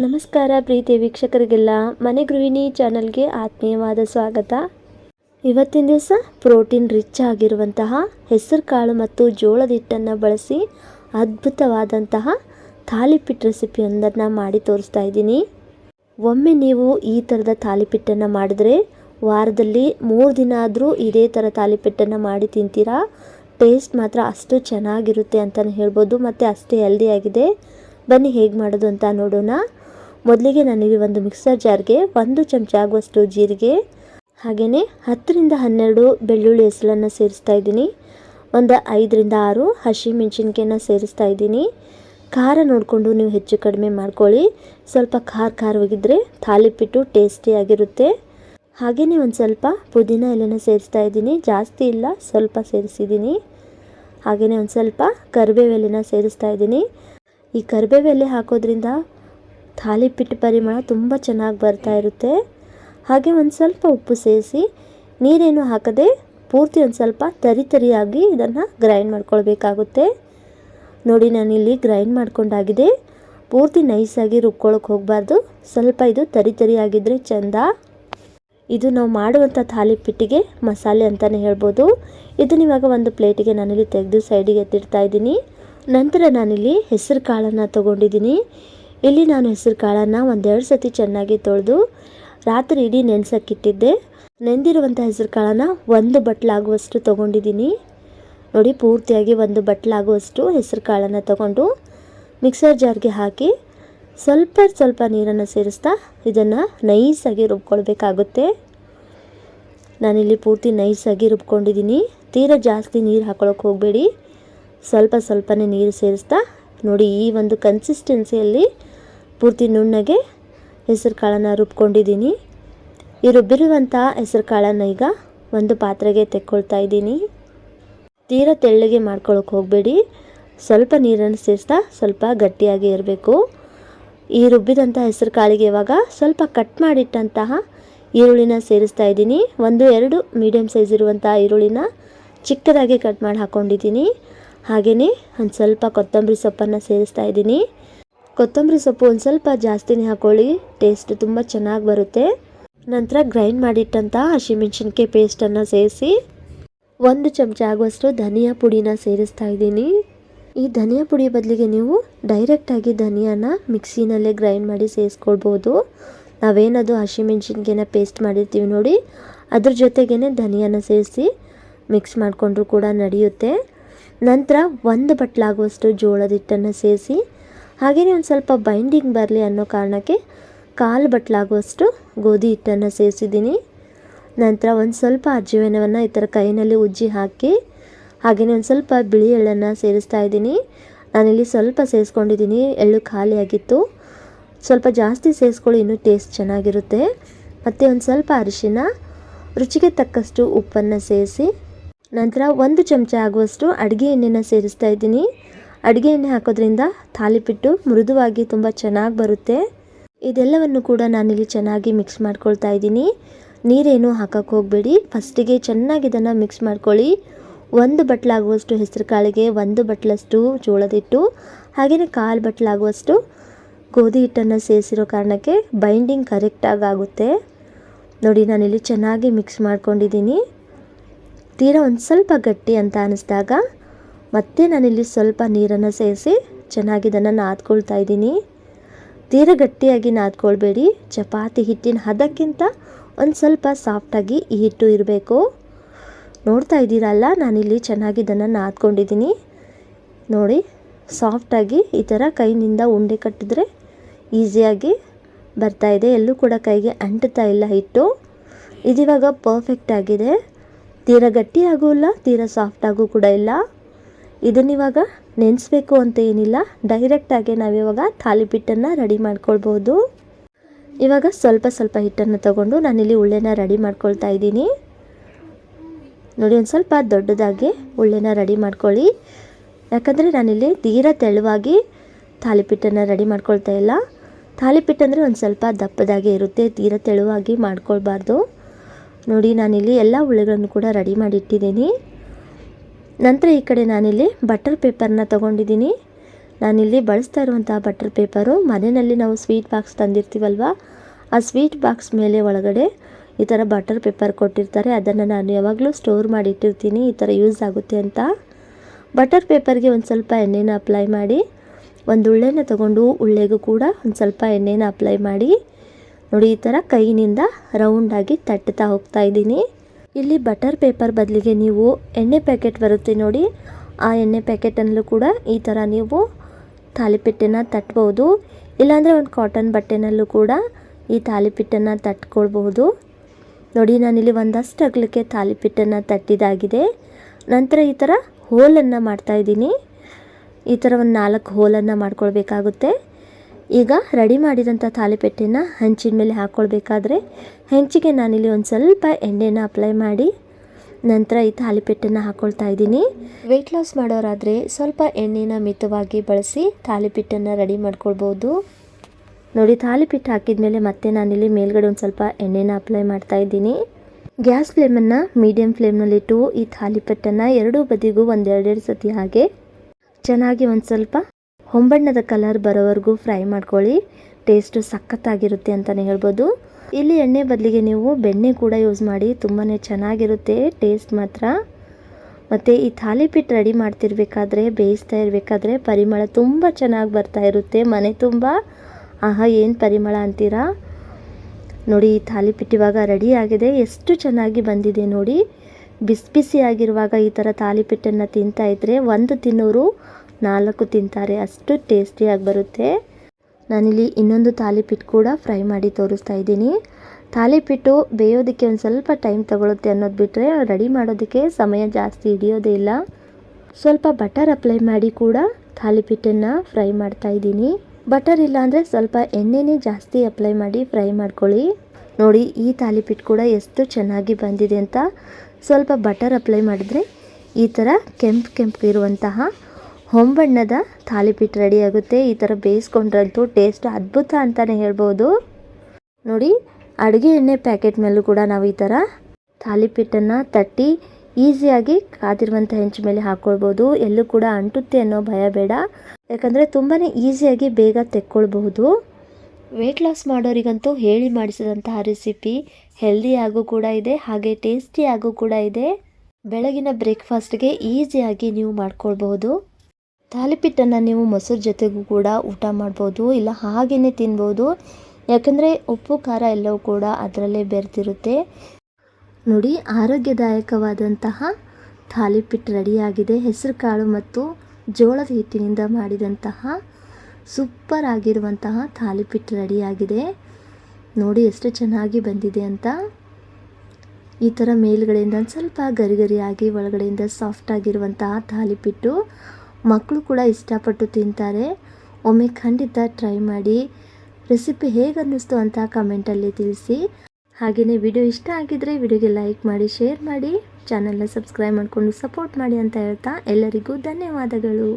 ನಮಸ್ಕಾರ ಪ್ರೀತಿ ವೀಕ್ಷಕರಿಗೆಲ್ಲ, ಮನೆ ಗೃಹಿಣಿ ಚಾನಲ್ಗೆ ಆತ್ಮೀಯವಾದ ಸ್ವಾಗತ. ಇವತ್ತಿನ ದಿವಸ ಪ್ರೋಟೀನ್ ರಿಚ್ ಆಗಿರುವಂತಹ ಹೆಸರು ಕಾಳು ಮತ್ತು ಜೋಳದ ಹಿಟ್ಟನ್ನು ಬಳಸಿ ಅದ್ಭುತವಾದಂತಹ ಥಾಲಿಪಿಟ್ ರೆಸಿಪಿಯೊಂದನ್ನು ಮಾಡಿ ತೋರಿಸ್ತಾ ಇದ್ದೀನಿ. ಒಮ್ಮೆ ನೀವು ಈ ಥರದ ತಾಲಿಪಿಟ್ಟನ್ನು ಮಾಡಿದ್ರೆ ವಾರದಲ್ಲಿ ಮೂರು ದಿನ ಆದರೂ ಇದೇ ಥರ ತಾಲಿಪಿಟ್ಟನ್ನು ಮಾಡಿ ತಿಂತೀರಾ? ಟೇಸ್ಟ್ ಮಾತ್ರ ಅಷ್ಟು ಚೆನ್ನಾಗಿರುತ್ತೆ ಅಂತಲೇ ಹೇಳ್ಬೋದು, ಮತ್ತು ಅಷ್ಟೇ ಹೆಲ್ದಿಯಾಗಿದೆ ಬನ್ನಿ ಹೇಗೆ ಮಾಡೋದು ಅಂತ ನೋಡೋಣ. ಮೊದಲಿಗೆ ನಾನಿಲ್ಲಿ ಒಂದು ಮಿಕ್ಸರ್ ಜಾರ್ಗೆ ಒಂದು ಚಮಚ ಆಗುವಷ್ಟು ಜೀರಿಗೆ, ಹಾಗೆಯೇ ಹತ್ತರಿಂದ ಹನ್ನೆರಡು ಬೆಳ್ಳುಳ್ಳಿ ಹೆಸರನ್ನು ಸೇರಿಸ್ತಾ ಇದ್ದೀನಿ. ಒಂದು ಐದರಿಂದ ಆರು ಹಸಿ ಮೆಣಸಿನ್ಕಾಯನ್ನ ಸೇರಿಸ್ತಾ ಇದ್ದೀನಿ. ಖಾರ ನೋಡಿಕೊಂಡು ನೀವು ಹೆಚ್ಚು ಕಡಿಮೆ ಮಾಡ್ಕೊಳ್ಳಿ. ಸ್ವಲ್ಪ ಖಾರ ಖಾರವಾಗಿದ್ದರೆ ತಾಲಿಪಿಟ್ಟು ಟೇಸ್ಟಿಯಾಗಿರುತ್ತೆ ಹಾಗೆಯೇ ಒಂದು ಸ್ವಲ್ಪ ಪುದೀನ ಎಲೆನ ಸೇರಿಸ್ತಾ ಇದ್ದೀನಿ. ಜಾಸ್ತಿ ಇಲ್ಲ, ಸ್ವಲ್ಪ ಸೇರಿಸಿದ್ದೀನಿ. ಹಾಗೆಯೇ ಒಂದು ಸ್ವಲ್ಪ ಕರಿಬೇವು ಎಲೆನ ಸೇರಿಸ್ತಾ ಇದ್ದೀನಿ. ಈ ಕರಿಬೇವು ಎಲೆ ಹಾಕೋದ್ರಿಂದ ಥಾಲಿಪಿಟ್ಟು ಪರಿಮಳ ತುಂಬ ಚೆನ್ನಾಗಿ ಬರ್ತಾ ಇರುತ್ತೆ. ಹಾಗೆ ಒಂದು ಸ್ವಲ್ಪ ಉಪ್ಪು ಸೇರಿಸಿ ನೀರೇನು ಹಾಕದೆ ಪೂರ್ತಿ ಒಂದು ಸ್ವಲ್ಪ ತರಿ ತರಿಯಾಗಿ ಇದನ್ನು ಗ್ರೈಂಡ್ ಮಾಡ್ಕೊಳ್ಬೇಕಾಗುತ್ತೆ. ನೋಡಿ ನಾನಿಲ್ಲಿ ಗ್ರೈಂಡ್ ಮಾಡ್ಕೊಂಡಾಗಿದೆ. ಪೂರ್ತಿ ನೈಸಾಗಿ ರುಬ್ಕೊಳ್ಳೋಕೆ ಹೋಗಬಾರ್ದು. ಸ್ವಲ್ಪ ಇದು ತರಿ ತರಿಯಾಗಿದ್ದರೆ ಚೆಂದ. ಇದು ನಾವು ಮಾಡುವಂಥ ಥಾಲಿಪಿಟ್ಟಿಗೆ ಮಸಾಲೆ ಅಂತಲೇ ಹೇಳ್ಬೋದು. ಇದನ್ನು ಇವಾಗ ಒಂದು ಪ್ಲೇಟಿಗೆ ನಾನಿಲ್ಲಿ ತೆಗೆದು ಸೈಡಿಗೆ ಎತ್ತಿಡ್ತಾ ಇದ್ದೀನಿ. ನಂತರ ನಾನಿಲ್ಲಿ ಹೆಸರು ಕಾಳನ್ನು ತೊಗೊಂಡಿದ್ದೀನಿ. ಇಲ್ಲಿ ನಾನು ಹೆಸರು ಕಾಳನ್ನು ಒಂದೆರಡು ಸತಿ ಚೆನ್ನಾಗಿ ತೊಳೆದು ರಾತ್ರಿ ಇಡೀ ನೆನೆಸೋಕ್ಕಿಟ್ಟಿದ್ದೆ. ನೆಂದಿರುವಂಥ ಹೆಸರು ಕಾಳನ್ನು ಒಂದು ಬಟ್ಲಾಗುವಷ್ಟು ತೊಗೊಂಡಿದ್ದೀನಿ. ನೋಡಿ, ಪೂರ್ತಿಯಾಗಿ ಒಂದು ಬಟ್ಲಾಗುವಷ್ಟು ಹೆಸರು ಕಾಳನ್ನು ತೊಗೊಂಡು ಮಿಕ್ಸರ್ ಜಾರ್ಗೆ ಹಾಕಿ ಸ್ವಲ್ಪ ಸ್ವಲ್ಪ ನೀರನ್ನು ಸೇರಿಸ್ತಾ ಇದನ್ನು ನೈಸಾಗಿ ರುಬ್ಕೊಳ್ಬೇಕಾಗುತ್ತೆ. ನಾನಿಲ್ಲಿ ಪೂರ್ತಿ ನೈಸಾಗಿ ರುಬ್ಕೊಂಡಿದ್ದೀನಿ. ತೀರಾ ಜಾಸ್ತಿ ನೀರು ಹಾಕೊಳಕ್ಕೆ ಹೋಗಬೇಡಿ. ಸ್ವಲ್ಪ ಸ್ವಲ್ಪನೇ ನೀರು ಸೇರಿಸ್ತಾ ನೋಡಿ, ಈ ಒಂದು ಕನ್ಸಿಸ್ಟೆನ್ಸಿಯಲ್ಲಿ ಪೂರ್ತಿ ನುಣ್ಣಗೆ ಹೆಸರು ಕಾಳನ್ನು ರುಬ್ಕೊಂಡಿದ್ದೀನಿ. ಈ ರುಬ್ಬಿರುವಂಥ ಹೆಸರು ಕಾಳನ್ನು ಈಗ ಒಂದು ಪಾತ್ರೆಗೆ ತೆಕ್ಕೊಳ್ತಾ ಇದ್ದೀನಿ. ತೀರ ತೆಳ್ಳಗೆ ಮಾಡ್ಕೊಳ್ಳೋಕೆ ಹೋಗಬೇಡಿ. ಸ್ವಲ್ಪ ನೀರನ್ನು ಸೇರಿಸ್ತಾ ಸ್ವಲ್ಪ ಗಟ್ಟಿಯಾಗಿ ಇರಬೇಕು. ಈ ರುಬ್ಬಿದಂಥ ಹೆಸರು ಕಾಳಿಗೆ ಇವಾಗ ಸ್ವಲ್ಪ ಕಟ್ ಮಾಡಿಟ್ಟಂತಹ ಈರುಳ್ಳಿನ ಸೇರಿಸ್ತಾ ಇದ್ದೀನಿ. ಒಂದು, ಎರಡು ಮೀಡಿಯಮ್ ಸೈಜ್ ಇರುವಂಥ ಈರುಳ್ಳಿನ ಚಿಕ್ಕದಾಗಿ ಕಟ್ ಮಾಡಿ ಹಾಕ್ಕೊಂಡಿದ್ದೀನಿ ಹಾಗೆಯೇ ಒಂದು ಸ್ವಲ್ಪ ಕೊತ್ತಂಬರಿ ಸೊಪ್ಪನ್ನು ಸೇರಿಸ್ತಾ ಇದ್ದೀನಿ. ಕೊತ್ತಂಬರಿ ಸೊಪ್ಪು ಒಂದು ಸ್ವಲ್ಪ ಜಾಸ್ತಿನೇ ಹಾಕೊಳ್ಳಿ. ಟೇಸ್ಟ್ ತುಂಬ ಚೆನ್ನಾಗಿ ಬರುತ್ತೆ. ನಂತರ ಗ್ರೈಂಡ್ ಮಾಡಿಟ್ಟಂಥ ಹಸಿಮೆಣ್ಸಿನ್ಕಾಯಿ ಪೇಸ್ಟನ್ನು ಸೇರಿಸಿ ಒಂದು ಚಮಚ ಆಗುವಷ್ಟು ಧನಿಯಾ ಪುಡಿನ ಸೇರಿಸ್ತಾ ಇದ್ದೀನಿ. ಈ ಧನಿಯಾ ಪುಡಿ ಬದಲಿಗೆ ನೀವು ಡೈರೆಕ್ಟಾಗಿ ಧನಿಯಾನ ಮಿಕ್ಸಿನಲ್ಲೇ ಗ್ರೈಂಡ್ ಮಾಡಿ ಸೇರಿಸ್ಕೊಳ್ಬೋದು. ನಾವೇನದು ಹಸಿಮೆಣ್ಸಿನ್ಕಾಯಿನ ಪೇಸ್ಟ್ ಮಾಡಿರ್ತೀವಿ ನೋಡಿ, ಅದ್ರ ಜೊತೆಗೇ ಧನಿಯಾನ ಸೇರಿಸಿ ಮಿಕ್ಸ್ ಮಾಡಿಕೊಂಡ್ರೂ ಕೂಡ ನಡೆಯುತ್ತೆ. ನಂತರ ಒಂದು ಬಟ್ಲಾಗುವಷ್ಟು ಜೋಳದ ಹಿಟ್ಟನ್ನು ಸೇರಿಸಿ ಹಾಗೆಯೇ ಒಂದು ಸ್ವಲ್ಪ ಬೈಂಡಿಂಗ್ ಬರಲಿ ಅನ್ನೋ ಕಾರಣಕ್ಕೆ ಕಾಲು ಬಟ್ಲಾಗುವಷ್ಟು ಗೋಧಿ ಹಿಟ್ಟನ್ನು ಸೇರಿಸಿದ್ದೀನಿ. ನಂತರ ಒಂದು ಸ್ವಲ್ಪ ಅಜ್ಜಿವೆನವನ್ನು ಈ ಥರ ಕೈನಲ್ಲಿ ಉಜ್ಜಿ ಹಾಕಿ ಹಾಗೆಯೇ ಒಂದು ಸ್ವಲ್ಪ ಬಿಳಿ ಎಳ್ಳನ್ನು ಸೇರಿಸ್ತಾ ಇದ್ದೀನಿ. ನಾನಿಲ್ಲಿ ಸ್ವಲ್ಪ ಸೇರಿಸ್ಕೊಂಡಿದ್ದೀನಿ, ಎಳ್ಳು ಖಾಲಿಯಾಗಿತ್ತು ಸ್ವಲ್ಪ ಜಾಸ್ತಿ ಸೇರಿಸ್ಕೊಳ್ಳಿ, ಇನ್ನೂ ಟೇಸ್ಟ್ ಚೆನ್ನಾಗಿರುತ್ತೆ. ಮತ್ತು ಒಂದು ಸ್ವಲ್ಪ ಅರಿಶಿನ, ರುಚಿಗೆ ತಕ್ಕಷ್ಟು ಉಪ್ಪನ್ನು ಸೇರಿಸಿ ನಂತರ ಒಂದು ಚಮಚ ಆಗುವಷ್ಟು ಅಡುಗೆ ಎಣ್ಣೆನ ಸೇರಿಸ್ತಾ ಇದ್ದೀನಿ. ಅಡುಗೆ ಎಣ್ಣೆ ಹಾಕೋದ್ರಿಂದ ತಾಲಿಪಿಟ್ಟು ಮೃದುವಾಗಿ ತುಂಬ ಚೆನ್ನಾಗಿ ಬರುತ್ತೆ. ಇದೆಲ್ಲವನ್ನು ಕೂಡ ನಾನಿಲ್ಲಿ ಚೆನ್ನಾಗಿ ಮಿಕ್ಸ್ ಮಾಡ್ಕೊಳ್ತಾ ಇದ್ದೀನಿ. ನೀರೇನು ಹಾಕೋಕ್ಕೆ ಹೋಗಬೇಡಿ. ಫಸ್ಟಿಗೆ ಚೆನ್ನಾಗಿ ಇದನ್ನು ಮಿಕ್ಸ್ ಮಾಡ್ಕೊಳ್ಳಿ. ಒಂದು ಬಟ್ಲಾಗುವಷ್ಟು ಹೆಸರು ಕಾಳಿಗೆ, ಒಂದು ಬಟ್ಲಷ್ಟು ಜೋಳದ ಹಿಟ್ಟು ಹಾಗೆಯೇ ಕಾಲು ಬಟ್ಲಾಗುವಷ್ಟು ಗೋಧಿ ಹಿಟ್ಟನ್ನು ಸೇರಿಸಿರೋ ಕಾರಣಕ್ಕೆ ಬೈಂಡಿಂಗ್ ಕರೆಕ್ಟಾಗಿ ಆಗುತ್ತೆ. ನೋಡಿ, ನಾನಿಲ್ಲಿ ಚೆನ್ನಾಗಿ ಮಿಕ್ಸ್ ಮಾಡ್ಕೊಂಡಿದ್ದೀನಿ. ತೀರಾ ಒಂದು ಸ್ವಲ್ಪ ಗಟ್ಟಿ ಅಂತ ಅನ್ನಿಸ್ದಾಗ ಮತ್ತೆ ನಾನಿಲ್ಲಿ ಸ್ವಲ್ಪ ನೀರನ್ನು ಸೇರಿಸಿ ಚೆನ್ನಾಗಿ ಇದನ್ನು ನಾದ್ಕೊಳ್ತಾ ಇದ್ದೀನಿ. ತೀರ ಗಟ್ಟಿಯಾಗಿ ನಾದ್ಕೊಳ್ಬೇಡಿ. ಚಪಾತಿ ಹಿಟ್ಟಿನ ಹದಕ್ಕಿಂತ ಒಂದು ಸ್ವಲ್ಪ ಸಾಫ್ಟಾಗಿ ಈ ಹಿಟ್ಟು ಇರಬೇಕು. ನೋಡ್ತಾ ಇದ್ದೀರಲ್ಲ ನಾನಿಲ್ಲಿ ಚೆನ್ನಾಗಿ ಇದನ್ನು ನಾದ್ಕೊಂಡಿದ್ದೀನಿ. ನೋಡಿ, ಸಾಫ್ಟಾಗಿ ಈ ಥರ ಕೈನಿಂದ ಉಂಡೆ ಕಟ್ಟಿದ್ರೆ ಈಸಿಯಾಗಿ ಇದೆ. ಎಲ್ಲೂ ಕೂಡ ಕೈಗೆ ಅಂಟುತ್ತಾ ಇಲ್ಲ ಹಿಟ್ಟು. ಇದಿವಾಗ ಪರ್ಫೆಕ್ಟ್ ಆಗಿದೆ. ತೀರ ಗಟ್ಟಿಯಾಗೂ ಇಲ್ಲ ತೀರ ಸಾಫ್ಟಾಗೂ ಕೂಡ ಇಲ್ಲ. ಇದನ್ನಿವಾಗ ನೆನೆಸ್ಬೇಕು ಅಂತ ಏನಿಲ್ಲ. ಡೈರೆಕ್ಟಾಗಿ ನಾವಿವಾಗ ತಾಲಿಪಿಟ್ಟನ್ನು ರೆಡಿ ಮಾಡ್ಕೊಳ್ಬೋದು. ಇವಾಗ ಸ್ವಲ್ಪ ಸ್ವಲ್ಪ ಹಿಟ್ಟನ್ನು ತಗೊಂಡು ನಾನಿಲ್ಲಿ ಉಳ್ಳೆನ ರೆಡಿ ಮಾಡ್ಕೊಳ್ತಾ ಇದ್ದೀನಿ. ನೋಡಿ, ಒಂದು ಸ್ವಲ್ಪ ದೊಡ್ಡದಾಗಿ ಉಳ್ಳೆನ ರೆಡಿ ಮಾಡ್ಕೊಳ್ಳಿ. ಯಾಕಂದರೆ ನಾನಿಲ್ಲಿ ತೀರಾ ತೆಳುವಾಗಿ ತಾಲಿಪಿಟ್ಟನ್ನು ರೆಡಿ ಮಾಡ್ಕೊಳ್ತಾ ಇಲ್ಲ. ಥಾಲಿಪಿಟ್ಟು ಅಂದರೆ ಒಂದು ಸ್ವಲ್ಪ ದಪ್ಪದಾಗೆ ಇರುತ್ತೆ, ತೀರ ತೆಳುವಾಗಿ ಮಾಡ್ಕೊಳ್ಬಾರ್ದು. ನೋಡಿ, ನಾನಿಲ್ಲಿ ಎಲ್ಲ ಉಳ್ಳೆಗಳನ್ನು ಕೂಡ ರೆಡಿ ಮಾಡಿ ಇಟ್ಟಿದ್ದೀನಿ ನಂತರ ಈ ಕಡೆ ನಾನಿಲ್ಲಿ ಬಟರ್ ಪೇಪರ್ನ ತೊಗೊಂಡಿದ್ದೀನಿ. ನಾನಿಲ್ಲಿ ಬಳಸ್ತಾ ಇರುವಂಥ ಬಟರ್ ಪೇಪರು ಮನೆಯಲ್ಲಿ ನಾವು ಸ್ವೀಟ್ ಬಾಕ್ಸ್ ತಂದಿರ್ತೀವಲ್ವ? ಆ ಸ್ವೀಟ್ ಬಾಕ್ಸ್ ಮೇಲೆ ಒಳಗಡೆ ಈ ಥರ ಬಟರ್ ಪೇಪರ್ ಕೊಟ್ಟಿರ್ತಾರೆ. ಅದನ್ನು ನಾನು ಯಾವಾಗಲೂ ಸ್ಟೋರ್ ಮಾಡಿ ಇಟ್ಟಿರ್ತೀನಿ ಈ ಥರ ಯೂಸ್ ಆಗುತ್ತೆ ಅಂತ. ಬಟರ್ ಪೇಪರ್ಗೆ ಒಂದು ಸ್ವಲ್ಪ ಎಣ್ಣೆನ ಅಪ್ಲೈ ಮಾಡಿ, ಒಂದು ಉಳ್ಳೆನ ತಗೊಂಡು ಉಳ್ಳೆಗೂ ಕೂಡ ಒಂದು ಸ್ವಲ್ಪ ಎಣ್ಣೆನ ಅಪ್ಲೈ ಮಾಡಿ, ನೋಡಿ ಈ ಥರ ಕೈಯಿಂದ ರೌಂಡಾಗಿ ತಟ್ಟುತ್ತಾ ಹೋಗ್ತಾ ಇದ್ದೀನಿ. ಇಲ್ಲಿ ಬಟರ್ ಪೇಪರ್ ಬದಲಿಗೆ ನೀವು ಎಣ್ಣೆ ಪ್ಯಾಕೆಟ್ ಬರುತ್ತೆ ನೋಡಿ. ಆ ಎಣ್ಣೆ ಪ್ಯಾಕೆಟಲ್ಲೂ ಕೂಡ ಈ ಥರ ನೀವು ತಾಲಿಪಿಟ್ಟನ್ನು ತಟ್ಬೋದು. ಇಲ್ಲಾಂದರೆ ಒಂದು ಕಾಟನ್ ಬಟ್ಟೆನಲ್ಲೂ ಕೂಡ ಈ ತಾಲಿಪಿಟ್ಟನ್ನು ತಟ್ಕೊಳ್ಬಹುದು. ನೋಡಿ, ನಾನಿಲ್ಲಿ ಒಂದಷ್ಟು ಅಗಲಕ್ಕೆ ತಾಲಿಪಿಟ್ಟನ್ನು ತಟ್ಟಿದಾಗಿದೆ. ನಂತರ ಈ ಥರ ಹೋಲನ್ನು ಮಾಡ್ತಾಯಿದ್ದೀನಿ ಈ ಥರ ಒಂದು ನಾಲ್ಕು ಹೋಲನ್ನು ಮಾಡ್ಕೊಳ್ಬೇಕಾಗುತ್ತೆ. ಈಗ ರೆಡಿ ಮಾಡಿದಂಥ ತಾಲಿಪೆಟ್ಟೆನ ಹಂಚಿನ ಮೇಲೆ ಹಾಕ್ಕೊಳ್ಬೇಕಾದ್ರೆ ಹೆಂಚಿಗೆ ನಾನಿಲ್ಲಿ ಒಂದು ಸ್ವಲ್ಪ ಎಣ್ಣೆನ ಅಪ್ಲೈ ಮಾಡಿ ನಂತರ ಈ ತಾಲಿಪೆಟ್ಟನ್ನು ಹಾಕ್ಕೊಳ್ತಾ ಇದ್ದೀನಿ. ವೆಯ್ಟ್ ಲಾಸ್ ಮಾಡೋರಾದರೆ ಸ್ವಲ್ಪ ಎಣ್ಣೆನ ಮಿತವಾಗಿ ಬಳಸಿ ತಾಲಿಪಿಟ್ಟನ್ನು ರೆಡಿ ಮಾಡ್ಕೊಳ್ಬೋದು. ನೋಡಿ, ತಾಲಿಪಿಟ್ಟು ಹಾಕಿದ ಮತ್ತೆ ನಾನಿಲ್ಲಿ ಮೇಲ್ಗಡೆ ಒಂದು ಸ್ವಲ್ಪ ಎಣ್ಣೆನ ಅಪ್ಲೈ ಮಾಡ್ತಾ ಇದ್ದೀನಿ. ಗ್ಯಾಸ್ ಫ್ಲೇಮನ್ನು ಮೀಡಿಯಮ್ ಫ್ಲೇಮ್ನಲ್ಲಿಟ್ಟು ಈ ತಾಲಿಪಟ್ಟನ್ನು ಎರಡೂ ಬದಿಗೂ ಒಂದೆರಡೆರಡು ಸತಿ ಹಾಗೆ ಚೆನ್ನಾಗಿ ಒಂದು ಸ್ವಲ್ಪ ಹೊಂಬಣ್ಣದ ಕಲರ್ ಬರೋವರೆಗೂ ಫ್ರೈ ಮಾಡ್ಕೊಳ್ಳಿ. ಟೇಸ್ಟು ಸಖತ್ತಾಗಿರುತ್ತೆ ಅಂತಲೇ ಹೇಳ್ಬೋದು. ಇಲ್ಲಿ ಎಣ್ಣೆ ಬದಲಿಗೆ ನೀವು ಬೆಣ್ಣೆ ಕೂಡ ಯೂಸ್ ಮಾಡಿ ತುಂಬಾ ಚೆನ್ನಾಗಿರುತ್ತೆ ಟೇಸ್ಟ್ ಮಾತ್ರ. ಮತ್ತು ಈ ತಾಲಿಪಿಟ್ಟು ರೆಡಿ ಮಾಡ್ತಿರ್ಬೇಕಾದ್ರೆ, ಬೇಯಿಸ್ತಾ ಇರಬೇಕಾದ್ರೆ ಪರಿಮಳ ತುಂಬ ಚೆನ್ನಾಗಿ ಬರ್ತಾ ಇರುತ್ತೆ. ಮನೆ ತುಂಬ, ಆಹಾ, ಏನು ಪರಿಮಳ ಅಂತೀರಾ? ನೋಡಿ, ಈ ತಾಲಿಪಿಟ್ಟು ಇವಾಗ ರೆಡಿ ಆಗಿದೆ. ಎಷ್ಟು ಚೆನ್ನಾಗಿ ಬಂದಿದೆ ನೋಡಿ. ಬಿಸಿ ಬಿಸಿಯಾಗಿರುವಾಗ ಈ ಥರ ತಾಲಿಪಿಟ್ಟನ್ನು ತಿಂತಾಯಿದ್ರೆ ಒಂದು ತಿನ್ನೋರು ನಾಲ್ಕು ತಿಂತಾರೆ. ಅಷ್ಟು ಟೇಸ್ಟಿಯಾಗಿ ಬರುತ್ತೆ. ನಾನಿಲ್ಲಿ ಇನ್ನೊಂದು ತಾಲಿಪಿಟ್ಟು ಕೂಡ ಫ್ರೈ ಮಾಡಿ ತೋರಿಸ್ತಾ ಇದ್ದೀನಿ. ತಾಲಿಪಿಟ್ಟು ಬೇಯೋದಕ್ಕೆ ಒಂದು ಸ್ವಲ್ಪ ಟೈಮ್ ತಗೊಳುತ್ತೆ ಅನ್ನೋದು ಬಿಟ್ಟರೆ ರೆಡಿ ಮಾಡೋದಕ್ಕೆ ಸಮಯ ಜಾಸ್ತಿ ಹಿಡಿಯೋದೇ ಇಲ್ಲ. ಸ್ವಲ್ಪ ಬಟರ್ ಅಪ್ಲೈ ಮಾಡಿ ಕೂಡ ತಾಲಿಪಿಟ್ಟನ್ನು ಫ್ರೈ ಮಾಡ್ತಾ ಇದ್ದೀನಿ. ಬಟರ್ ಇಲ್ಲಾಂದರೆ ಸ್ವಲ್ಪ ಎಣ್ಣೆನೇ ಜಾಸ್ತಿ ಅಪ್ಲೈ ಮಾಡಿ ಫ್ರೈ ಮಾಡ್ಕೊಳ್ಳಿ. ನೋಡಿ, ಈ ತಾಲಿಪಿಟ್ಟು ಕೂಡ ಎಷ್ಟು ಚೆನ್ನಾಗಿ ಬಂದಿದೆ ಅಂತ. ಸ್ವಲ್ಪ ಬಟರ್ ಅಪ್ಲೈ ಮಾಡಿದ್ರೆ ಈ ಥರ ಕೆಂಪು ಕೆಂಪು ಇರುವಂತಹ ಹೊಂಬಣ್ಣದ ಥಾಲಿಪಿಟ್ಟು ರೆಡಿ ಆಗುತ್ತೆ. ಈ ಥರ ಬೇಯಿಸ್ಕೊಂಡ್ರಂತೂ ಟೇಸ್ಟ್ ಅದ್ಭುತ ಅಂತಲೇ ಹೇಳ್ಬೋದು. ನೋಡಿ, ಅಡುಗೆ ಎಣ್ಣೆ ಪ್ಯಾಕೆಟ್ ಮೇಲೂ ಕೂಡ ನಾವು ಈ ಥರ ತಾಲಿಪಿಟ್ಟನ್ನು ತಟ್ಟಿ ಈಸಿಯಾಗಿ ಕಾದಿರುವಂಥ ಹೆಂಚು ಮೇಲೆ ಹಾಕ್ಕೊಳ್ಬೋದು ಎಲ್ಲೂ ಕೂಡ ಅಂಟುತ್ತೆ ಅನ್ನೋ ಭಯ ಬೇಡ. ಯಾಕಂದರೆ ತುಂಬಾ ಈಸಿಯಾಗಿ ಬೇಗ ತೆಕ್ಕೊಳ್ಬಹುದು. ವೆಯ್ಟ್ ಲಾಸ್ ಮಾಡೋರಿಗಂತೂ ಹೇಳಿ ಮಾಡಿಸಿದಂತಹ ರೆಸಿಪಿ ಹೆಲ್ದಿಯಾಗೂ ಕೂಡ ಇದೆ, ಹಾಗೆ ಟೇಸ್ಟಿಯಾಗೂ ಕೂಡ ಇದೆ. ಬೆಳಗಿನ ಬ್ರೇಕ್ಫಾಸ್ಟ್ಗೆ ಈಸಿಯಾಗಿ ನೀವು ಮಾಡ್ಕೊಳ್ಬಹುದು. ತಾಲಿಪಿಟ್ಟನ್ನು ನೀವು ಮೊಸರು ಜೊತೆಗೂ ಕೂಡ ಊಟ ಮಾಡ್ಬೋದು, ಇಲ್ಲ ಹಾಗೆಯೇ ತಿನ್ಬೋದು. ಯಾಕಂದರೆ ಉಪ್ಪು, ಖಾರ ಎಲ್ಲವೂ ಕೂಡ ಅದರಲ್ಲೇ ಬೆರೆತಿರುತ್ತೆ ನೋಡಿ, ಆರೋಗ್ಯದಾಯಕವಾದಂತಹ ತಾಲಿಪಿಟ್ಟು ರೆಡಿಯಾಗಿದೆ. ಹೆಸರು ಕಾಳು ಮತ್ತು ಜೋಳದ ಹಿಟ್ಟಿನಿಂದ ಮಾಡಿದಂತಹ ಸೂಪರ್ ಆಗಿರುವಂತಹ ತಾಲಿಪಿಟ್ಟು ರೆಡಿಯಾಗಿದೆ. ನೋಡಿ, ಎಷ್ಟು ಚೆನ್ನಾಗಿ ಬಂದಿದೆ ಅಂತ. ಈ ಥರ ಮೇಲುಗಡೆಯಿಂದ ಸ್ವಲ್ಪ ಗರಿಗರಿಯಾಗಿ ಒಳಗಡೆಯಿಂದ ಸಾಫ್ಟ್ ಆಗಿರುವಂತಹ ತಾಲಿಪಿಟ್ಟು. ಮಕ್ಕಳು ಕೂಡ ಇಷ್ಟಪಟ್ಟು ತಿಂತಾರೆ. ಒಮ್ಮೆ ಖಂಡಿತ ಟ್ರೈ ಮಾಡಿ. ರೆಸಿಪಿ ಹೇಗೆ ಅನ್ನಿಸ್ತು ಅಂತ ಕಮೆಂಟಲ್ಲಿ ತಿಳಿಸಿ. ಹಾಗೆಯೇ ವಿಡಿಯೋ ಇಷ್ಟ ಆಗಿದ್ದರೆ ವಿಡಿಯೋಗೆ ಲೈಕ್ ಮಾಡಿ ಶೇರ್ ಮಾಡಿ. ಚಾನಲ್ನ ಸಬ್ಸ್ಕ್ರೈಬ್ ಮಾಡಿಕೊಂಡು ಸಪೋರ್ಟ್ ಮಾಡಿ ಅಂತ ಹೇಳ್ತಾ ಎಲ್ಲರಿಗೂ ಧನ್ಯವಾದಗಳು.